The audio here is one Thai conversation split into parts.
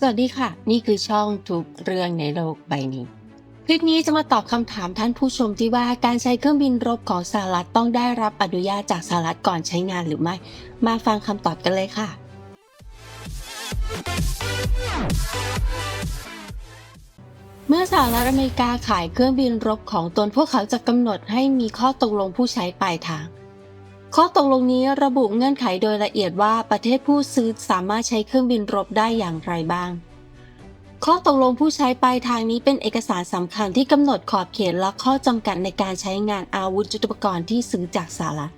สวัสดีค่ะ นี่คือช่องทุกเรื่องในโลกใบนี้ คลิปนี้จะมาตอบคำถามท่านผู้ชมที่ว่าการใช้เครื่องบินรบของสหรัฐต้องได้รับอนุญาตจากสหรัฐก่อนใช้งานหรือไม่ มาฟังคำตอบกันเลยค่ะ เมื่อสหรัฐอเมริกาขายเครื่องบินรบของตนพวกเขาจะกำหนดให้มีข้อตกลงผู้ใช้ปลายทาง ข้อตกลงนี้ระบุเงื่อนไขโดยละเอียดว่าประเทศผู้ซื้อสามารถใช้เครื่องบินรบได้อย่างไรบ้าง ข้อตกลงผู้ใช้ปลายทางนี้เป็นเอกสารสำคัญที่กำหนดขอบเขตและข้อจำกัดในการใช้งานอาวุธยุทโธปกรณ์ที่ซื้อจากสหรัฐ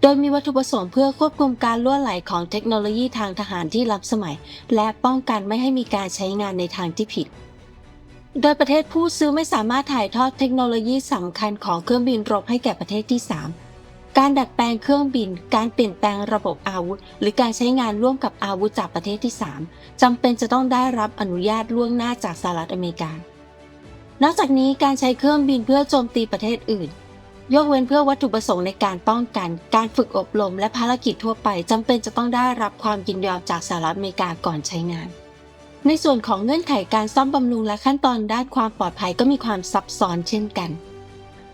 โดยมีวัตถุประสงค์เพื่อควบคุมการล่วไหลของเทคโนโลยีทางทหารที่ล้ำสมัย และป้องกันไม่ให้มีการใช้งานในทางที่ผิดโดยประเทศผู้ซื้อไม่สามารถถ่ายทอดเทคโนโลยีสำคัญของเครื่องบินรบให้แก่ประเทศที่ 3 การดัดแปลงเครื่องบิน การเปลี่ยนแปลงระบบอาวุธ หรือการใช้งานร่วมกับอาวุธจากประเทศที่ 3จำเป็นจะต้องได้รับอนุญาตล่วงหน้าจากสหรัฐอเมริกา นอกจากนี้การใช้เครื่องบินเพื่อโจมตีประเทศอื่น ยกเว้นเพื่อวัตถุประสงค์ในการป้องกัน การฝึกอบรมและภารกิจทั่วไปจำเป็นจะต้องได้รับความยินยอมจากสหรัฐอเมริกาก่อนใช้งาน ในส่วนของเงื่อนไขการซ่อมบำรุงและขั้นตอนด้านความปลอดภัยก็มีความซับซ้อนเช่นกัน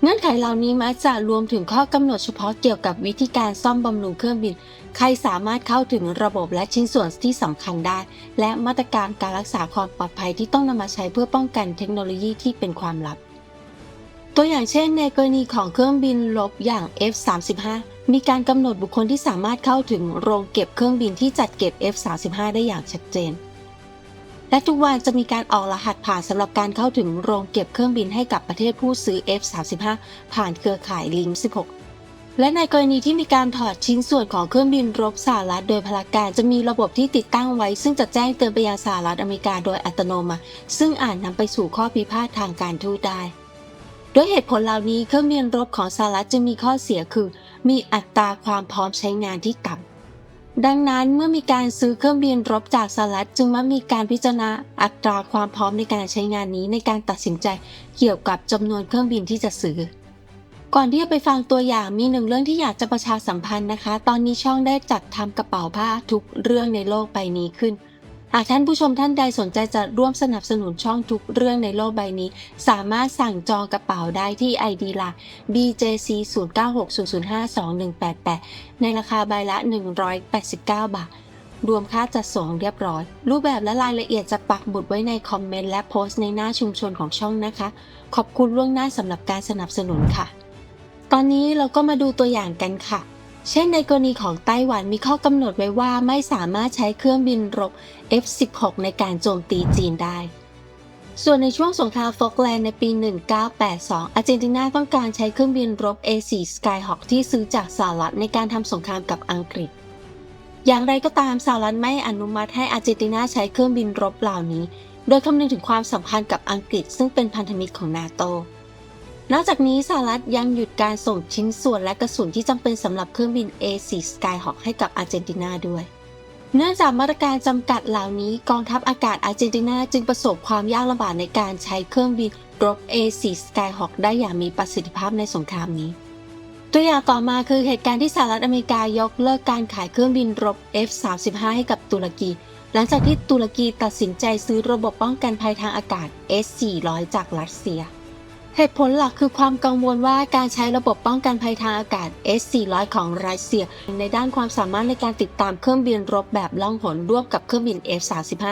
เงื่อนไขเหล่านี้มักจะรวมถึงข้อกำหนดเฉพาะเกี่ยวกับวิธีการซ่อมบำรุงเครื่องบิน ใครสามารถเข้าถึงระบบและชิ้นส่วนที่สำคัญได้ และมาตรการการรักษาความปลอดภัยที่ต้องนำมาใช้เพื่อป้องกันเทคโนโลยีที่เป็นความลับ ตัวอย่างเช่น ในกรณีของเครื่องบินรบอย่าง F-35 มีการกำหนดบุคคลที่สามารถเข้าถึงโรงเก็บเครื่องบินที่จัดเก็บ F-35 ได้อย่างชัดเจน และทุกวันจะมีการออกรหัสผ่านสำหรับการเข้าถึงโรงเก็บเครื่องบินให้กับประเทศผู้ซื้อ F-35 ผ่านเครือข่ายลิงก์16และในกรณีที่มีการถอดชิ้นส่วนของเครื่องบินรบสหรัฐโดยพลาการจะมีระบบที่ติดตั้งไว้ ซึ่งจะแจ้งเตือนไปยังสหรัฐอเมริกาโดยอัตโนมัติ ซึ่งอาจนำไปสู่ข้อพิพาททางการทูตได้ด้วยเหตุผลเหล่านี้เครื่องบินรบของสหรัฐจึงมีข้อเสียคือ มีอัตราความพร้อมใช้งานที่ต่ำ ดังนั้นเมื่อมีการซื้อเครื่องบินรบจากสหรัฐจึงมามีการพิจารณาอัตราความพร้อมในการใช้งานนี้ในการตัดสินใจเกี่ยวกับจำนวนเครื่องบินที่จะซื้อ ก่อนที่จะไปฟังตัวอย่างมีหนึ่งเรื่องที่อยากจะประชาสัมพันธ์นะคะ ตอนนี้ช่องได้จัดทำกระเป๋าผ้าทุกเรื่องในโลกใบนี้ขึ้น หากท่านผู้ชมท่านใดสนใจจะร่วมสนับสนุนช่องทุกเรื่องในโลกใบนี้ สามารถสั่งจองกระเป๋าได้ที่ ID ไลน์ BJC 0960052188 ในราคาใบละ 189 บาท รวมค่าจัดส่งเรียบร้อย รูปแบบและรายละเอียดจะปักหมุดไว้ในคอมเมนต์และโพสต์ในหน้าชุมชนของช่องนะคะ ขอบคุณล่วงหน้าสำหรับการสนับสนุนค่ะ ตอนนี้เราก็มาดูตัวอย่างกันค่ะ เช่นในกรณีของไต้หวันมีข้อกำหนดไว้ว่าไม่สามารถใช้เครื่องบินรบ F-16 ในการโจมตีจีนได้ ส่วนในช่วงสงครามฟอกแลนด์ในปี 1982 อาร์เจนตินาต้องการใช้เครื่องบินรบ A4 Skyhawk ที่ซื้อจากสหรัฐในการทำสงครามกับอังกฤษ อย่างไรก็ตามสหรัฐไม่อนุมัติให้อาร์เจนตินาใช้เครื่องบินรบเหล่านี้ โดยคำนึงถึงความสัมพันธ์กับอังกฤษซึ่งเป็นพันธมิตรของนาโต นอกจากนี้สหรัฐยังหยุดการส่งชิ้นส่วนและกระสุนที่จำเป็นสำหรับเครื่องบิน A4 Skyhawk ให้กับอาร์เจนตินาด้วย เนื่องจากมาตรการจำกัดเหล่านี้กองทัพอากาศอาร์เจนตินาจึงประสบความยากลำบากในการใช้เครื่องบินรบ A4 Skyhawk ได้อย่างมีประสิทธิภาพในสงครามนี้ ตัวอย่างต่อมาคือเหตุการณ์ที่สหรัฐอเมริกายกเลิกการขายเครื่องบินรบ F-35 ให้กับตุรกี หลังจากที่ตุรกีตัดสินใจซื้อระบบป้องกันภัยทางอากาศ S-400 จากรัสเซีย เหตุผลหลักคือความกังวลว่าการใช้ระบบป้องกันภัยทางอากาศ S-400 ของรัสเซีย ในด้านความสามารถในการติดตามเครื่องบินรบแบบล่องหนร่วมกับเครื่องบิน F-35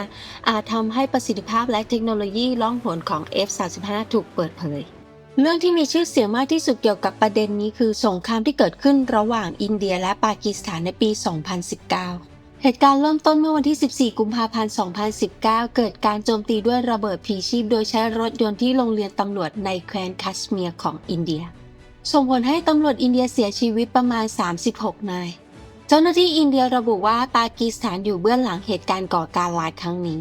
อาจทำให้ประสิทธิภาพและเทคโนโลยีล่องหนของ F-35 ถูกเปิดเผยเรื่องที่มีชื่อเสียงมากที่สุดเกี่ยวกับประเด็นนี้คือสงครามที่เกิดขึ้นระหว่างอินเดียและปากีสถานในปี 2019 เหตุการณ์เริ่มต้นเมื่อวันที่ 14 กุมภาพันธ์ 2019 เกิดการโจมตีด้วยระเบิดพีชีพ โดยใช้รถยนต์ที่โรงเรียนตำรวจในแคว้นคัชเมียร์ของอินเดีย ส่งผลให้ตำรวจอินเดียเสียชีวิตประมาณ 36 นาย เจ้าหน้าที่อินเดียระบุว่าปากีสถานอยู่เบื้องหลังเหตุการณ์ก่อการร้ายครั้งนี้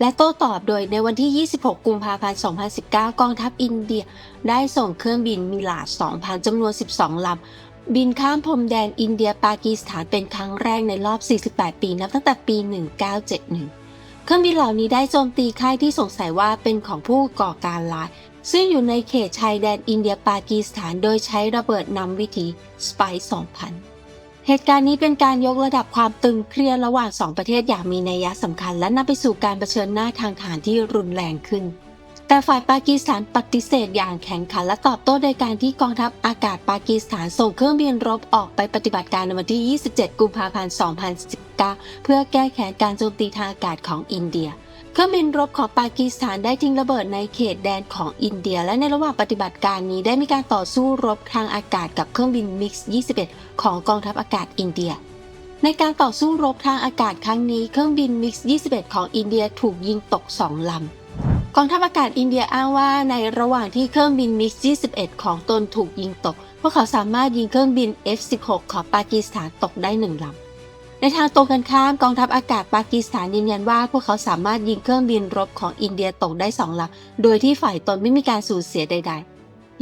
และโต้ตอบโดยในวันที่ 26 กุมภาพันธ์ 2019 กองทัพอินเดียได้ส่งเครื่องบินมิลาด2,000 จำนวน 12 ลำ บินข้ามพรมแดนอินเดียปากีสถานเป็นครั้งแรกในรอบ 48 ปีนับตั้งแต่ปี 1971 เครื่องบินเหล่านี้ได้โจมตีค่ายที่สงสัยว่าเป็นของผู้ก่อการร้าย ซึ่งอยู่ในเขตชายแดนอินเดียปากีสถานโดยใช้ระเบิดนำวิธี Spy 2000 เหตุการณ์นี้เป็นการยกระดับความตึงเครียดระหว่างสองประเทศอย่างมีนัยสำคัญ และนำไปสู่การเผชิญหน้าทางทหารที่รุนแรงขึ้น แต่ฝ่ายปากีสถานปฏิเสธอย่างแข็งขันและตอบโต้โดยการที่กองทัพอากาศปากีสถานส่งเครื่องบินรบออกไปปฏิบัติการในวันที่ 27 กุมภาพันธ์ 2019 เพื่อแก้แค้นการโจมตีทางอากาศของอินเดียเครื่องบินรบของปากีสถานได้ทิ้งระเบิดในเขตแดนของอินเดีย และในระหว่างปฏิบัติการนี้ได้มีการต่อสู้รบทางอากาศกับเครื่องบินมิกซ์21 ของกองทัพอากาศอินเดีย ในการต่อสู้รบทางอากาศครั้งนี้เครื่องบินมิกซ์21 ของอินเดียถูกยิงตก2ลำ กองทัพอากาศอินเดียอ้างว่าในระหว่างที่เครื่องบินมิกซ์21 ของตนถูกยิงตก พวกเขาสามารถยิงเครื่องบิน F-16 ของปากีสถานตกได้หนึ่งลำ ในทางตรงกันข้ามกองทัพอากาศปากีสถานยืนยันว่า พวกเขาสามารถยิงเครื่องบินรบของอินเดียตกได้สองลำ โดยที่ฝ่ายตนไม่มีการสูญเสียใด ๆ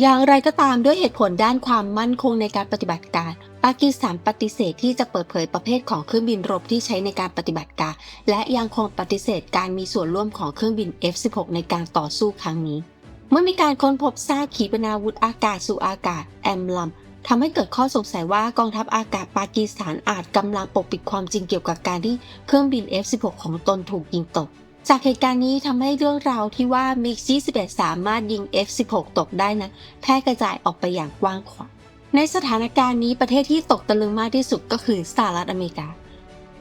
อย่างไรก็ตามด้วยเหตุผลด้านความมั่นคงในการปฏิบัติการ ปากีสถานปฏิเสธที่จะเปิดเผยประเภทของเครื่องบินรบที่ใช้ในการปฏิบัติการ และยังคงปฏิเสธการมีส่วนร่วมของเครื่องบิน F-16 ในการต่อสู้ครั้งนี้ เมื่อมีการค้นพบซากขีปนาวุธอากาศสู่อากาศแอมลัมทำให้เกิดข้อสงสัยว่ากองทัพอากาศปากีสถานอาจกำลังปกปิดความจริงเกี่ยวกับการที่เครื่องบิน F-16 ของตนถูกยิงตก จากเหตุการณ์นี้ทำให้เรื่องราวที่ว่ามิกซ์21 สามารถยิง F-16 ตกได้นั้นแพร่กระจายออกไปอย่างกว้างขวางในสถานการณ์นี้ประเทศที่ตกตะลึงมากที่สุดก็คือสหรัฐอเมริกา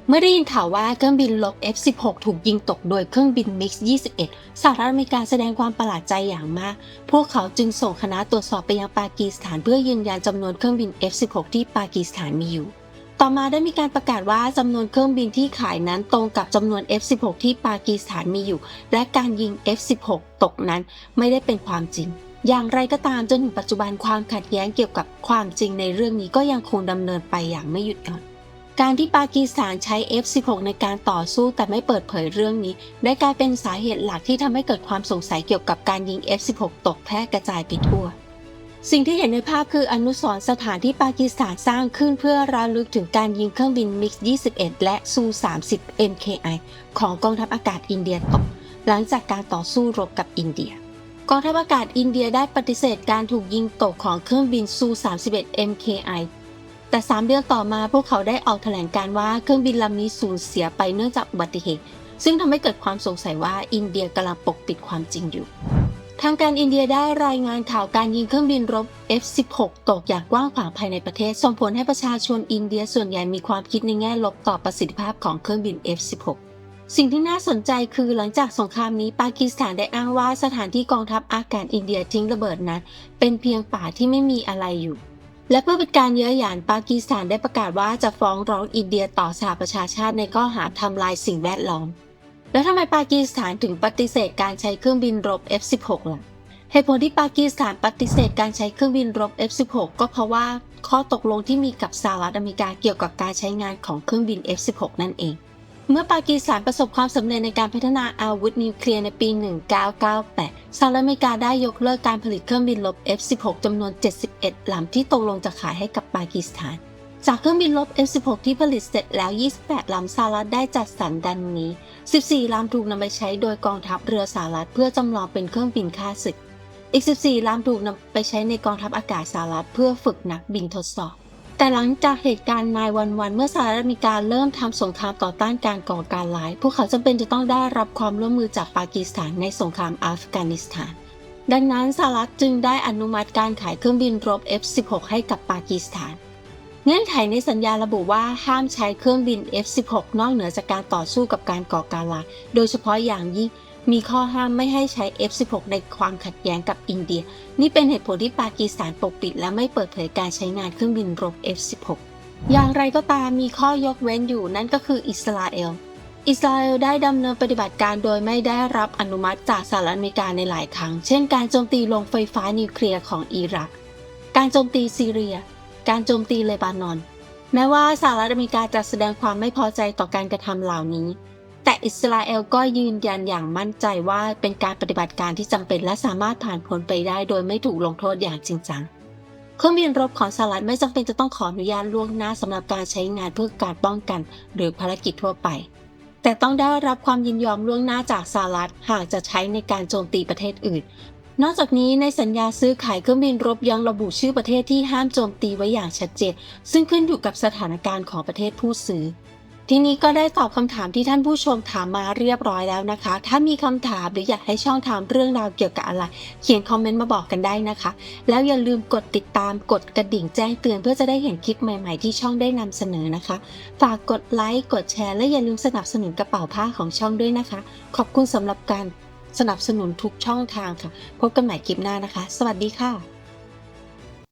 เมื่อได้ยินข่าวว่าเครื่องบินลบ F-16 ถูกยิงตกโดยเครื่องบินมิก21สหรัฐอเมริกาแสดงความประหลาดใจอย่างมาก พวกเขาจึงส่งคณะตรวจสอบไปยังปากีสถานเพื่อยืนยันจำนวนเครื่องบิน F-16 ที่ปากีสถานมีอยู่ ต่อมาได้มีการประกาศว่าจำนวนเครื่องบินที่ขายนั้นตรงกับจำนวน F-16 ที่ปากีสถานมีอยู่ และการยิง F-16 ตกนั้นไม่ได้เป็นความจริง อย่างไรก็ตามจนถึงปัจจุบันความขัดแย้งเกี่ยวกับความจริงในเรื่องนี้ก็ยังคงดำเนินไปอย่างไม่หยุดหย่อนการที่ปากีสถานใช้ F-16 ในการต่อสู้แต่ไม่เปิดเผยเรื่องนี้ ได้กลายเป็นสาเหตุหลักที่ทำให้เกิดความสงสัยเกี่ยวกับการยิง F-16 ตกแพร่กระจายไปทั่ว สิ่งที่เห็นในภาพคืออนุสรณ์สถานที่ปากีสถานสร้างขึ้นเพื่อระลึกถึงการยิงเครื่องบินมิกซ์21 และซู 30 MKI ของกองทัพอากาศอินเดียตก หลังจากการต่อสู้รบกับอินเดีย กองทัพอากาศอินเดียได้ปฏิเสธการถูกยิงตกของเครื่องบินซู 31 MKI แต่ 3 เดือนต่อมาพวกเขาได้ออกแถลงการว่าเครื่องบินลำนี้สูญเสียไปเนื่องจากอุบัติเหตุ ซึ่งทำให้เกิดความสงสัยว่าอินเดียกำลังปกปิดความจริงอยู่ ทางการอินเดียได้รายงานข่าวการยิงเครื่องบินรบ F-16 ตกอย่างกว้างขวางภายในประเทศ ส่งผลให้ประชาชนอินเดียส่วนใหญ่มีความคิดในแง่ลบต่อประสิทธิภาพของเครื่องบิน F-16 สิ่งที่น่าสนใจคือหลังจากสงครามนี้ปากีสถานได้อ้างว่าสถานที่กองทัพอากาศอินเดียทิ้งระเบิดนั้น เป็นเพียงป่าที่ไม่มีอะไรอยู่ และเพื่อเป็นการเย้ยหยันปากีสถานได้ประกาศว่าจะฟ้องร้องอินเดียต่อสหประชาชาติในข้อหาทำลายสิ่งแวดล้อม แล้วทำไมปากีสถานถึงปฏิเสธการใช้เครื่องบินรบ F-16 ล่ะเหตุผลที่ปากีสถานปฏิเสธการใช้เครื่องบินรบ F-16 ก็เพราะว่าข้อตกลงที่มีกับสหรัฐอเมริกาเกี่ยวกับการใช้งานของเครื่องบิน F-16 นั่นเอง เมื่อปากีสถานประสบความสำเร็จในการพัฒนาอาวุธนิวเคลียร์ในปี 1998 สหรัฐอเมริกาได้ยกเลิกการผลิตเครื่องบินรบ F-16 จำนวน 71ลำที่ตกลงจะขายให้กับปากีสถาน จากเครื่องบินรบ F-16 ที่ผลิตเสร็จแล้ว 28 ลำสหรัฐได้จัดสรรดังนี้ 14 ลำถูกนำไปใช้โดยกองทัพเรือสหรัฐเพื่อจำลองเป็นเครื่องบินฆ่าศึก อีก 14 ลำถูกนำไปใช้ในกองทัพอากาศสหรัฐเพื่อฝึกนักบินทดสอบ แต่หลังจากเหตุการณ์นายวันวันเมื่อสหรัฐมริการเริ่มทำสงครามต่อต้านการก่อการร้าย พวกเขาจำเป็นจะต้องได้รับความร่วมมือจากปากีสถานในสงครามอัฟกานิสถานดังนั้นสหรัฐจึงได้อนุมัติการขายเครื่องบินรบ F-16 ให้กับปากีสถาน เงื่อนไขในสัญญาระบุว่าห้ามใช้เครื่องบิน F-16 นอกเหนือจากการต่อสู้กับการก่อการร้าย โดยเฉพาะอย่างยิ่งมีข้อห้ามไม่ให้ใช้ F-16 ในความขัดแย้งกับอินเดีย นี่เป็นเหตุผลที่ปากีสถานปกปิด และไม่เปิดเผยการใช้งานเครื่องบินรบ F-16 อย่างไรก็ตามมีข้อยกเว้นอยู่นั่นก็คืออิสราเอล อิสราเอลได้ดำเนินปฏิบัติการโดยไม่ได้รับอนุมัติจากสหรัฐอเมริกาในหลายครั้ง เช่น การโจมตีโรงไฟฟ้านิวเคลียร์ของอิรัก การโจมตีซีเรีย การโจมตีเลบานอน แม้ว่าสหรัฐอเมริกาจะแสดงความไม่พอใจต่อการกระทำเหล่านี้ แต่อิสราเอลก็ยืนยันอย่างมั่นใจว่าเป็นการปฏิบัติการที่จำเป็นและสามารถผ่านพ้นไปได้โดยไม่ถูกลงโทษอย่างจริงจังเครื่องบินรบของสหรัฐไม่จำเป็นจะต้องขออนุญาตล่วงหน้าสำหรับการใช้งานเพื่อการป้องกัน หรือภารกิจทั่วไป แต่ต้องได้รับความยินยอมล่วงหน้าจากสหรัฐหากจะใช้ในการโจมตีประเทศอื่น นอกจากนี้ในสัญญาซื้อขายเครื่องบินรบยังระบุชื่อประเทศที่ห้ามโจมตีไว้อย่างชัดเจน ซึ่งขึ้นอยู่กับสถานการณ์ของประเทศผู้ซื้อทีนี้ก็ได้ตอบคำถามที่ท่านผู้ชมถามมาเรียบร้อยแล้วนะคะ ถ้ามีคำถามหรืออยากให้ช่องทำเรื่องราวเกี่ยวกับอะไร เขียนคอมเมนต์มาบอกกันได้นะคะ แล้วอย่าลืมกดติดตามกดกระดิ่งแจ้งเตือนเพื่อจะได้เห็นคลิปใหม่ๆที่ช่องได้นำเสนอนะคะ ฝากกดไลค์กดแชร์และอย่าลืมสนับสนุนกระเป๋าผ้าของช่องด้วยนะคะ ขอบคุณสำหรับการ สนับสนุนทุกช่องทางค่ะ พบกันใหม่คลิปหน้านะคะ สวัสดีค่ะ